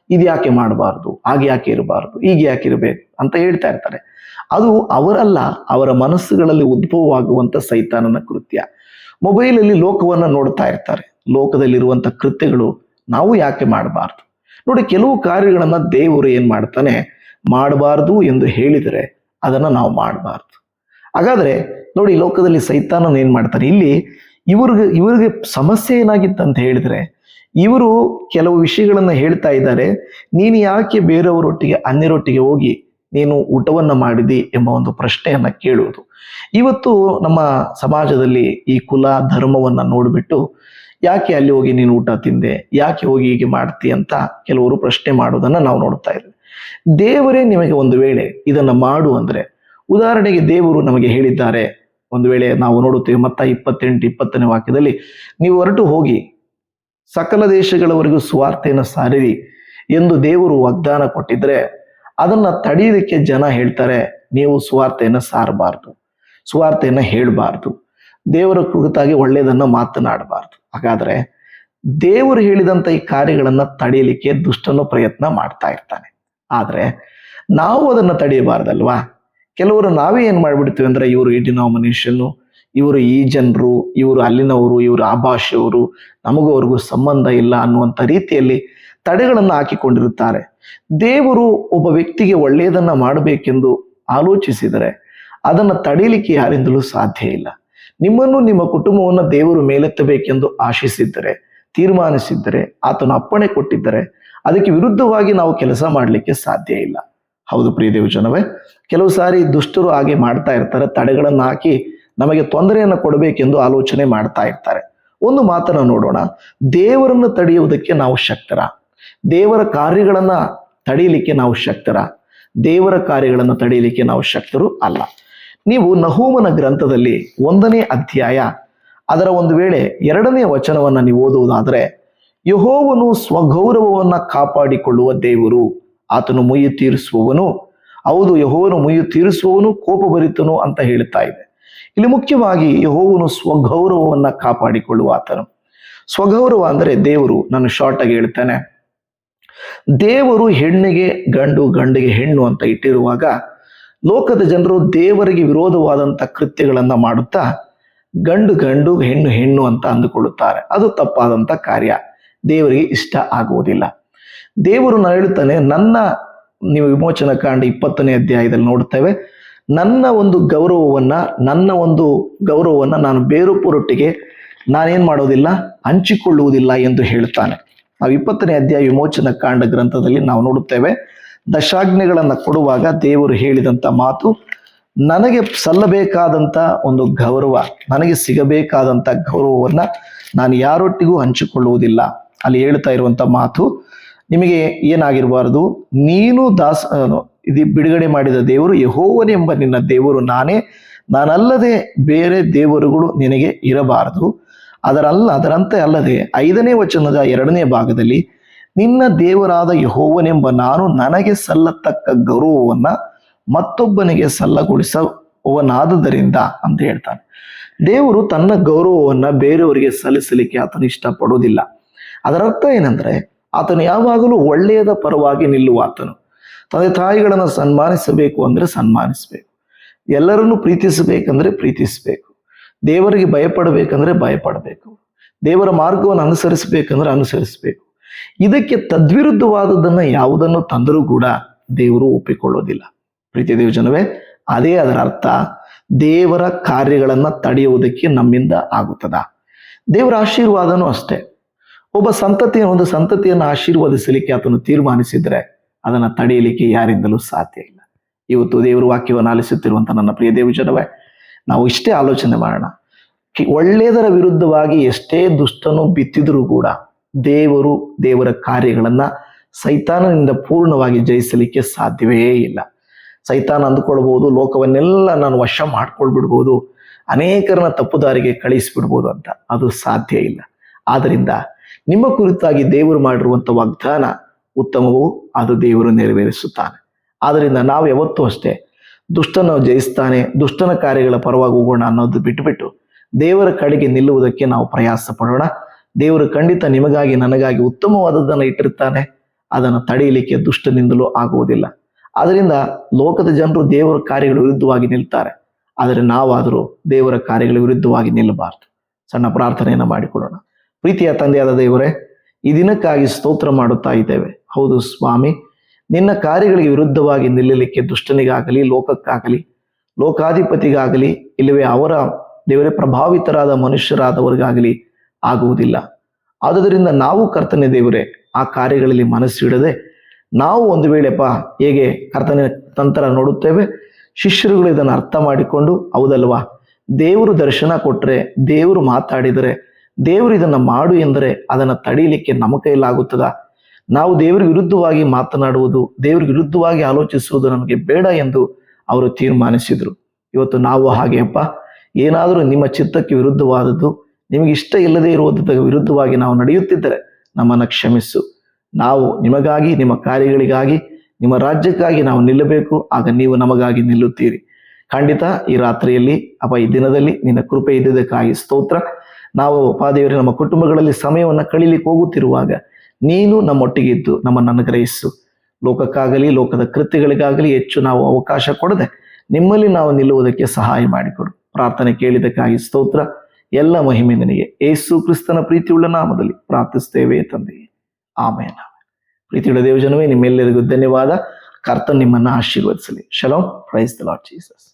[SPEAKER 1] ಇದ್ಯಾಕೆ ಮಾಡಬಾರ್ದು? ಹಾಗೆ ಯಾಕೆ ಇರಬಾರ್ದು? ಈಗ ಯಾಕೆ ಇರಬೇಕು? ಅಂತ ಹೇಳ್ತಾ ಇರ್ತಾರೆ. ಅದು ಅವರಲ್ಲ, ಅವರ ಮನಸ್ಸುಗಳಲ್ಲಿ ಉದ್ಭವವಾಗುವಂತ ಸೈತಾನನ ಕೃತ್ಯ. ಮೊಬೈಲಲ್ಲಿ ಲೋಕವನ್ನ ನೋಡ್ತಾ ಇರ್ತಾರೆ. ಲೋಕದಲ್ಲಿರುವಂತ ಕೃತ್ಯಗಳು ನಾವು ಯಾಕೆ ಮಾಡಬಾರ್ದು? ನೋಡಿ, ಕೆಲವು ಕಾರ್ಯಗಳನ್ನ ದೇವರು ಏನ್ ಮಾಡ್ತಾನೆ? ಮಾಡಬಾರ್ದು ಎಂದು ಹೇಳಿದರೆ ಅದನ್ನ ನಾವು ಮಾಡಬಾರ್ದು. ಹಾಗಾದ್ರೆ ನೋಡಿ, ಲೋಕದಲ್ಲಿ ಸೈತಾನನ ಏನ್ ಮಾಡ್ತಾರೆ ಇಲ್ಲಿ ಇವ್ರಿಗೆ ಇವ್ರಿಗೆ ಸಮಸ್ಯೆ ಏನಾಗಿತ್ತು ಅಂತ ಹೇಳಿದ್ರೆ, ಇವರು ಕೆಲವು ವಿಷಯಗಳನ್ನ ಹೇಳ್ತಾ ಇದ್ದಾರೆ. ನೀನು ಯಾಕೆ ಬೇರೆಯವರೊಟ್ಟಿಗೆ, ಅನ್ಯರೊಟ್ಟಿಗೆ ಹೋಗಿ ನೀನು ಊಟವನ್ನ ಮಾಡಿದಿ ಎಂಬ ಒಂದು ಪ್ರಶ್ನೆಯನ್ನ ಕೇಳುವುದು. ಇವತ್ತು ನಮ್ಮ ಸಮಾಜದಲ್ಲಿ ಈ ಕುಲ, ಧರ್ಮವನ್ನ ನೋಡಿಬಿಟ್ಟು ಯಾಕೆ ಅಲ್ಲಿ ಹೋಗಿ ನೀನು ಊಟ ತಿಂದೆ? ಯಾಕೆ ಹೋಗಿ ಹೀಗೆ ಮಾಡ್ತಿ ಅಂತ ಕೆಲವರು ಪ್ರಶ್ನೆ ಮಾಡೋದನ್ನ ನಾವು ನೋಡ್ತಾ ಇದ್ದೇವೆ. ದೇವರೇ ನಿಮಗೆ ಒಂದು ವೇಳೆ ಇದನ್ನ ಮಾಡು ಅಂದ್ರೆ, ಉದಾಹರಣೆಗೆ ದೇವರು ನಮಗೆ ಹೇಳಿದ್ದಾರೆ, ಒಂದು ವೇಳೆ ನಾವು ನೋಡುತ್ತೇವೆ ಮತ್ತ ಇಪ್ಪತ್ತೆಂಟು, ಇಪ್ಪತ್ತನೇ ವಾಕ್ಯದಲ್ಲಿ, ನೀವು ಹೊರಟು ಹೋಗಿ ಸಕಲ ದೇಶಗಳವರೆಗೂ ಸ್ವಾರ್ಥೆಯನ್ನು ಸಾರಿರಿ ಎಂದು ದೇವರು ವಾಗ್ದಾನ ಕೊಟ್ಟಿದ್ರೆ, ಅದನ್ನ ತಡೆಯೋದಕ್ಕೆ ಜನ ಹೇಳ್ತಾರೆ, ನೀವು ಸ್ವಾರ್ಥೆಯನ್ನು ಸಾರಬಾರ್ದು ಸ್ವಾರ್ಥೆಯನ್ನು ಹೇಳಬಾರ್ದು. ದೇವರ ಕುರಿತಾಗಿ ಒಳ್ಳೆಯದನ್ನು ಮಾತನಾಡಬಾರ್ದು. ಹಾಗಾದ್ರೆ ದೇವರು ಹೇಳಿದಂತ ಈ ಕಾರ್ಯಗಳನ್ನು ತಡೆಯಲಿಕ್ಕೆ ದುಷ್ಟನು ಪ್ರಯತ್ನ ಮಾಡ್ತಾ ಇರ್ತಾನೆ. ಆದರೆ ನಾವು ಅದನ್ನು ತಡೆಯಬಾರ್ದಲ್ವಾ? ಕೆಲವರು ನಾವೇ ಏನು ಮಾಡ್ಬಿಡ್ತೀವಿ ಅಂದ್ರೆ ಇವರು ಈ ಡಿನಾಮಿನೇಷನ್ನು ಇವರು ಈ ಜನರು, ಇವರು ಅಲ್ಲಿನವರು, ಇವರು ಆ ಭಾಷೆಯವರು, ನಮಗೂ ಅವ್ರಿಗೂ ಸಂಬಂಧ ಇಲ್ಲ ಅನ್ನುವಂಥ ರೀತಿಯಲ್ಲಿ ತಡೆಗಳನ್ನು ಹಾಕಿಕೊಂಡಿರುತ್ತಾರೆ. ದೇವರು ಒಬ್ಬ ವ್ಯಕ್ತಿಗೆ ಒಳ್ಳೆಯದನ್ನ ಮಾಡಬೇಕೆಂದು ಆಲೋಚಿಸಿದರೆ ಅದನ್ನು ತಡೆಯಲಿಕ್ಕೆ ಯಾರಿಂದಲೂ ಸಾಧ್ಯ ಇಲ್ಲ. ನಿಮ್ಮನ್ನು ನಿಮ್ಮ ಕುಟುಂಬವನ್ನು ದೇವರು ಮೇಲೆತ್ತಬೇಕೆಂದು ಆಶಿಸಿದ್ದರೆ, ತೀರ್ಮಾನಿಸಿದ್ದರೆ, ಆತನು ಅಪ್ಪಣೆ ಕೊಟ್ಟಿದ್ದರೆ, ಅದಕ್ಕೆ ವಿರುದ್ಧವಾಗಿ ನಾವು ಕೆಲಸ ಮಾಡಲಿಕ್ಕೆ ಸಾಧ್ಯ ಇಲ್ಲ. ಹೌದು ಪ್ರಿಯ ದೇವಜನವೇ, ಕೆಲವು ಸಾರಿ ದುಷ್ಟರು ಹಾಗೆ ಮಾಡ್ತಾ ಇರ್ತಾರೆ, ತಡೆಗಳನ್ನು ಹಾಕಿ ನಮಗೆ ತೊಂದರೆಯನ್ನು ಕೊಡಬೇಕೆಂದು ಆಲೋಚನೆ ಮಾಡ್ತಾ ಇರ್ತಾರೆ. ಒಂದು ಮಾತನ್ನು ನೋಡೋಣ, ದೇವರನ್ನು ತಡೆಯುವುದಕ್ಕೆ ನಾವು ಶಕ್ತರ? ದೇವರ ಕಾರ್ಯಗಳನ್ನ ತಡೆಯಲಿಕ್ಕೆ ನಾವು ಶಕ್ತರ? ದೇವರ ಕಾರ್ಯಗಳನ್ನು ತಡೆಯಲಿಕ್ಕೆ ನಾವು ಶಕ್ತರು ಅಲ್ಲ. ನೀವು ನಹೂಮನ ಗ್ರಂಥದಲ್ಲಿ ಒಂದನೇ ಅಧ್ಯಾಯ, ಅದರ ಒಂದು ವೇಳೆ ಎರಡನೇ ವಚನವನ್ನ ನೀವು ಓದುವುದಾದರೆ, ಯಹೋವನು ಸ್ವಗೌರವವನ್ನ ಕಾಪಾಡಿಕೊಳ್ಳುವ ದೇವರು, ಆತನು ಮುಯ್ಯು ತೀರಿಸುವವನು. ಹೌದು, ಯಹೋವನು ಮುಯ್ಯಿ ತೀರಿಸುವವನು ಕೋಪಭರಿತನು ಅಂತ ಹೇಳ್ತಾ ಇದೆ. ಇಲ್ಲಿ ಮುಖ್ಯವಾಗಿ ಯಹೋವನು ಸ್ವಗೌರವವನ್ನ ಕಾಪಾಡಿಕೊಳ್ಳುವ ಆತನು. ಸ್ವಗೌರವ ಅಂದರೆ ದೇವರು, ನಾನು ಶಾರ್ಟ್ ಆಗಿ ಹೇಳ್ತೇನೆ. ದೇವರು ಹೆಣ್ಣಿಗೆ ಗಂಡು, ಗಂಡಿಗೆ ಹೆಣ್ಣು ಅಂತ ಇಟ್ಟಿರುವಾಗ ಲೋಕದ ಜನರು ದೇವರಿಗೆ ವಿರೋಧವಾದಂಥ ಕೃತ್ಯಗಳನ್ನು ಮಾಡುತ್ತಾ ಗಂಡು ಗಂಡು ಹೆಣ್ಣು ಹೆಣ್ಣು ಅಂತ ಅಂದುಕೊಳ್ಳುತ್ತಾರೆ. ಅದು ತಪ್ಪಾದಂಥ ಕಾರ್ಯ. ದೇವರಿಗೆ ಇಷ್ಟ ಆಗುವುದಿಲ್ಲ. ದೇವರು ನಾನು ಹೇಳುತ್ತಾನೆ, ನನ್ನ ನೀವು ವಿಮೋಚನ ಕಾಂಡ ಇಪ್ಪತ್ತನೇ ಅಧ್ಯಾಯದಲ್ಲಿ ನೋಡುತ್ತೇವೆ, ನನ್ನ ಒಂದು ಗೌರವವನ್ನ, ನನ್ನ ಒಂದು ಗೌರವವನ್ನ ನಾನು ಬೇರೊಬ್ಬರೊಟ್ಟಿಗೆ ನಾನೇನು ಮಾಡೋದಿಲ್ಲ, ಹಂಚಿಕೊಳ್ಳುವುದಿಲ್ಲ ಎಂದು ಹೇಳುತ್ತಾನೆ. ನಾವು ಇಪ್ಪತ್ತನೇ ಅಧ್ಯಾಯ ವಿಮೋಚನ ಕಾಂಡ ಗ್ರಂಥದಲ್ಲಿ ನಾವು ನೋಡುತ್ತೇವೆ ದಶಾಜ್ಞೆಗಳನ್ನು ಕೊಡುವಾಗ ದೇವರು ಹೇಳಿದಂಥ ಮಾತು ನನಗೆ ಸಲ್ಲಬೇಕಾದಂಥ ಒಂದು ಗೌರವ, ನನಗೆ ಸಿಗಬೇಕಾದಂಥ ಗೌರವವನ್ನ ನಾನು ಯಾರೊಟ್ಟಿಗೂ ಹಂಚಿಕೊಳ್ಳುವುದಿಲ್ಲ. ಅಲ್ಲಿ ಹೇಳ್ತಾ ಇರುವಂಥ ಮಾತು, ನಿಮಗೆ ಏನಾಗಿರಬಾರದು? ನೀನು ದಾಸ ಇದು ಬಿಡುಗಡೆ ಮಾಡಿದ ದೇವರು ಯಹೋವನೆಂಬ ನಿನ್ನ ದೇವರು ನಾನೇ. ನಾನಲ್ಲದೆ ಬೇರೆ ದೇವರುಗಳು ನಿನಗೆ ಇರಬಾರದು. ಅದರಲ್ಲ, ಅದರಂತೆ ಅಲ್ಲದೆ ಐದನೇ ವಚನದ ಎರಡನೇ ಭಾಗದಲ್ಲಿ ನಿನ್ನ ದೇವರಾದ ಯಹೋವನೆಂಬ ನಾನು ನನಗೆ ಸಲ್ಲತಕ್ಕ ಗೌರವವನ್ನ ಮತ್ತೊಬ್ಬನಿಗೆ ಸಲ್ಲಗೊಳಿಸುವನಾದದರಿಂದ ಅಂತ ಹೇಳ್ತಾನೆ. ದೇವರು ತನ್ನ ಗೌರವವನ್ನ ಬೇರೆಯವರಿಗೆ ಸಲ್ಲಿಸಲಿಕ್ಕೆ ಆತನು ಇಷ್ಟಪಡೋದಿಲ್ಲ ಅದರರ್ಥ ಏನಂದ್ರೆ ಆತನು ಯಾವಾಗಲೂ ಒಳ್ಳೆಯದ ಪರವಾಗಿ ನಿಲ್ಲುವ ಆತನು. ತಂದೆ ತಾಯಿಗಳನ್ನು ಸನ್ಮಾನಿಸಬೇಕು ಅಂದ್ರೆ ಸನ್ಮಾನಿಸಬೇಕು. ಎಲ್ಲರನ್ನು ಪ್ರೀತಿಸಬೇಕಂದ್ರೆ ಪ್ರೀತಿಸಬೇಕು. ದೇವರಿಗೆ ಭಯಪಡಬೇಕಂದ್ರೆ ಭಯಪಡಬೇಕು. ದೇವರ ಮಾರ್ಗವನ್ನು ಅನುಸರಿಸಬೇಕಂದ್ರೆ ಅನುಸರಿಸಬೇಕು. ಇದಕ್ಕೆ ತದ್ವಿರುದ್ಧವಾದದನ್ನು ಯಾವುದನ್ನು ತಂದರೂ ಕೂಡ ದೇವರು ಒಪ್ಪಿಕೊಳ್ಳೋದಿಲ್ಲ. ಪ್ರೀತಿ ದೇವಜನವೇ, ಅದೇ ಅದರ ಅರ್ಥ, ದೇವರ ಕಾರ್ಯಗಳನ್ನ ತಡೆಯುವುದಕ್ಕೆ ನಮ್ಮಿಂದ ಆಗುತ್ತದ. ದೇವರ ಆಶೀರ್ವಾದನೂ ಅಷ್ಟೇ. ಒಬ್ಬ ಸಂತತಿಯ, ಒಂದು ಸಂತತಿಯನ್ನು ಆಶೀರ್ವದಿಸಲಿಕ್ಕೆ ಆತನು ತೀರ್ಮಾನಿಸಿದ್ರೆ ಅದನ್ನು ತಡೆಯಲಿಕ್ಕೆ ಯಾರಿಂದಲೂ ಸಾಧ್ಯ ಇಲ್ಲ. ಇವತ್ತು ದೇವರ ವಾಕ್ಯವನ್ನು ಆಲಿಸುತ್ತಿರುವಂಥ ನನ್ನ ಪ್ರಿಯ ದೇವಜನವೇ, ನಾವು ಇಷ್ಟೇ ಆಲೋಚನೆ ಮಾಡೋಣ. ಒಳ್ಳೆಯದರ ವಿರುದ್ಧವಾಗಿ ಎಷ್ಟೇ ದುಷ್ಟನು ಬಿತ್ತಿದರೂ ಕೂಡ ದೇವರು ದೇವರ ಕಾರ್ಯಗಳನ್ನ ಸೈತಾನನಿಂದ ಪೂರ್ಣವಾಗಿ ಜಯಿಸಲಿಕ್ಕೆ ಸಾಧ್ಯವೇ ಇಲ್ಲ. ಸೈತಾನ ಅಂದುಕೊಳ್ಬಹುದು, ಲೋಕವನ್ನೆಲ್ಲ ನಾನು ವಶ ಮಾಡ್ಕೊಳ್ಬಿಡ್ಬೋದು, ಅನೇಕರನ್ನ ತಪ್ಪುದಾರಿಗೆ ಕಳಿಸಿಬಿಡ್ಬೋದು ಅಂತ ಅದು ಸಾಧ್ಯ ಇಲ್ಲ. ಆದ್ದರಿಂದ ನಿಮ್ಮ ಕುರಿತಾಗಿ ದೇವರು ಮಾಡಿರುವಂಥ ವಾಗ್ದಾನ ಉತ್ತಮವು ಅದು ದೇವರು ನೆರವೇರಿಸುತ್ತಾನೆ. ಆದ್ದರಿಂದ ನಾವು ಯಾವತ್ತೂ ಅಷ್ಟೇ ದುಷ್ಟನ ಜಯಿಸ್ತಾನೆ, ದುಷ್ಟನ ಕಾರ್ಯಗಳ ಪರವಾಗಿ ಹೋಗೋಣ ಅನ್ನೋದು ಬಿಟ್ಟುಬಿಟ್ಟು ದೇವರ ಕಡೆಗೆ ನಿಲ್ಲುವುದಕ್ಕೆ ನಾವು ಪ್ರಯಾಸ ಪಡೋಣ ದೇವರು ಖಂಡಿತ ನಿಮಗಾಗಿ, ನನಗಾಗಿ ಉತ್ತಮವಾದದ್ದನ್ನು ಇಟ್ಟಿರ್ತಾನೆ. ಅದನ್ನು ತಡೆಯಲಿಕ್ಕೆ ದುಷ್ಟನಿಂದಲೂ ಆಗುವುದಿಲ್ಲ. ಅದರಿಂದ ಲೋಕದ ಜನರು ದೇವರ ಕಾರ್ಯಗಳ ವಿರುದ್ಧವಾಗಿ ನಿಲ್ತಾರೆ. ಆದರೆ ನಾವಾದರೂ ದೇವರ ಕಾರ್ಯಗಳ ವಿರುದ್ಧವಾಗಿ ನಿಲ್ಲಬಾರದು. ಸಣ್ಣ ಪ್ರಾರ್ಥನೆಯನ್ನು ಮಾಡಿಕೊಳ್ಳೋಣ. ಪ್ರೀತಿಯ ತಂದೆಯಾದ ದೇವರೇ, ಈ ದಿನಕ್ಕಾಗಿ ಸ್ತೋತ್ರ ಮಾಡುತ್ತಾ ಇದ್ದೇವೆ. ಹೌದು ಸ್ವಾಮಿ, ನಿನ್ನ ಕಾರ್ಯಗಳಿಗೆ ವಿರುದ್ಧವಾಗಿ ನಿಲ್ಲಲಿಕ್ಕೆ ದುಷ್ಟನಿಗಾಗಲಿ, ಲೋಕಕ್ಕಾಗಲಿ, ಲೋಕಾಧಿಪತಿಗಾಗಲಿ, ಇಲ್ಲವೇ ಅವರ ದೇವರೇ ಪ್ರಭಾವಿತರಾದ ಮನುಷ್ಯರಾದವರಿಗಾಗಲಿ ಆಗುವುದಿಲ್ಲ. ಆದುದರಿಂದ ನಾವು ಕರ್ತನೆ ದೇವರೇ, ಆ ಕಾರ್ಯಗಳಲ್ಲಿ ಮನಸ್ಸಿಡದೆ ನಾವು ಒಂದು ವೇಳೆಪ್ಪ ಹೇಗೆ ಕರ್ತನೆ ನಂತರ ನೋಡುತ್ತೇವೆ? ಶಿಷ್ಯರುಗಳು ಇದನ್ನು ಅರ್ಥ ಮಾಡಿಕೊಂಡು, ಹೌದಲ್ವಾ? ದೇವರು ದರ್ಶನ ಕೊಟ್ಟರೆ ದೇವರು ಮಾತಾಡಿದರೆ, ದೇವರು ಇದನ್ನು ಮಾಡು ಎಂದರೆ ಅದನ್ನು ತಡೀಲಿಕ್ಕೆ ನಮ್ಮ ಕೈಲಾಗುತ್ತದ ನಾವು ದೇವರ ವಿರುದ್ಧವಾಗಿ ಮಾತನಾಡುವುದು ದೇವರ ವಿರುದ್ಧವಾಗಿ ಆಲೋಚಿಸುವುದು ನಮಗೆ ಬೇಡ ಎಂದು ಅವರು ತೀರ್ಮಾನಿಸಿದರು. ಇವತ್ತು ನಾವು ಹಾಗೆಯಪ್ಪ ಏನಾದರೂ ನಿಮ್ಮ ಚಿತ್ತಕ್ಕೆ ವಿರುದ್ಧವಾದದ್ದು ನಿಮಗೆ ಇಷ್ಟ ಇಲ್ಲದೆ ಇರುವುದಕ್ಕೆ ವಿರುದ್ಧವಾಗಿ ನಾವು ನಡೆಯುತ್ತಿದ್ದರೆ ನಮ್ಮನ್ನು ಕ್ಷಮಿಸು. ನಾವು ನಿಮಗಾಗಿ, ನಿಮ್ಮ ಕಾರ್ಯಗಳಿಗಾಗಿ, ನಿಮ್ಮ ರಾಜ್ಯಕ್ಕಾಗಿ ನಾವು ನಿಲ್ಲಬೇಕು. ಆಗ ನೀವು ನಮಗಾಗಿ ನಿಲ್ಲುತ್ತೀರಿ. ಖಂಡಿತ ಈ ರಾತ್ರಿಯಲ್ಲಿ ಅಪ್ಪ ಈ ದಿನದಲ್ಲಿ ನಿನ್ನ ಕೃಪೆ ಇದ್ದುದಕ್ಕಾಗಿ ಸ್ತೋತ್ರ. ನಾವು ಪಾದೇವರೇ, ನಮ್ಮ ಕುಟುಂಬಗಳಲ್ಲಿ ಸಮಯವನ್ನು ಕಳೀಲಿಕ್ಕೆ ಹೋಗುತ್ತಿರುವಾಗ ನೀನು ನಮ್ಮೊಟ್ಟಿಗೆ ಇದ್ದು ನಮ್ಮನ್ನು ಅನುಗ್ರಹಿಸು. ಲೋಕಕ್ಕಾಗಲಿ, ಲೋಕದ ಕೃತ್ಯಗಳಿಗಾಗಲಿ ಹೆಚ್ಚು ನಾವು ಅವಕಾಶ ಕೊಡದೆ ನಿಮ್ಮಲ್ಲಿ ನಾವು ನಿಲ್ಲುವುದಕ್ಕೆ ಸಹಾಯ ಮಾಡಿಕೊಡು. ಪ್ರಾರ್ಥನೆ ಕೇಳಿದಕ್ಕಾಗಿ ಸ್ತೋತ್ರ. ಎಲ್ಲ ಮಹಿಮೆ ನಿನಗೆ. ಏಸು ಕ್ರಿಸ್ತನ ಪ್ರೀತಿಯುಳ್ಳ ನಾಮದಲ್ಲಿ ಪ್ರಾರ್ಥಿಸ್ತೇವೆ ತಂದೆಯೇ ಆಮೇನ. ಪ್ರೀತಿಯುಳ್ಳ ದೇವಜನವೇ, ನಿಮ್ಮೆಲ್ಲರಿಗೂ ಧನ್ಯವಾದ. ಕರ್ತನ್ ನಿಮ್ಮನ್ನ ಆಶೀರ್ವದಿಸಲಿ. ಶಲೋ. Praise the Lord Jesus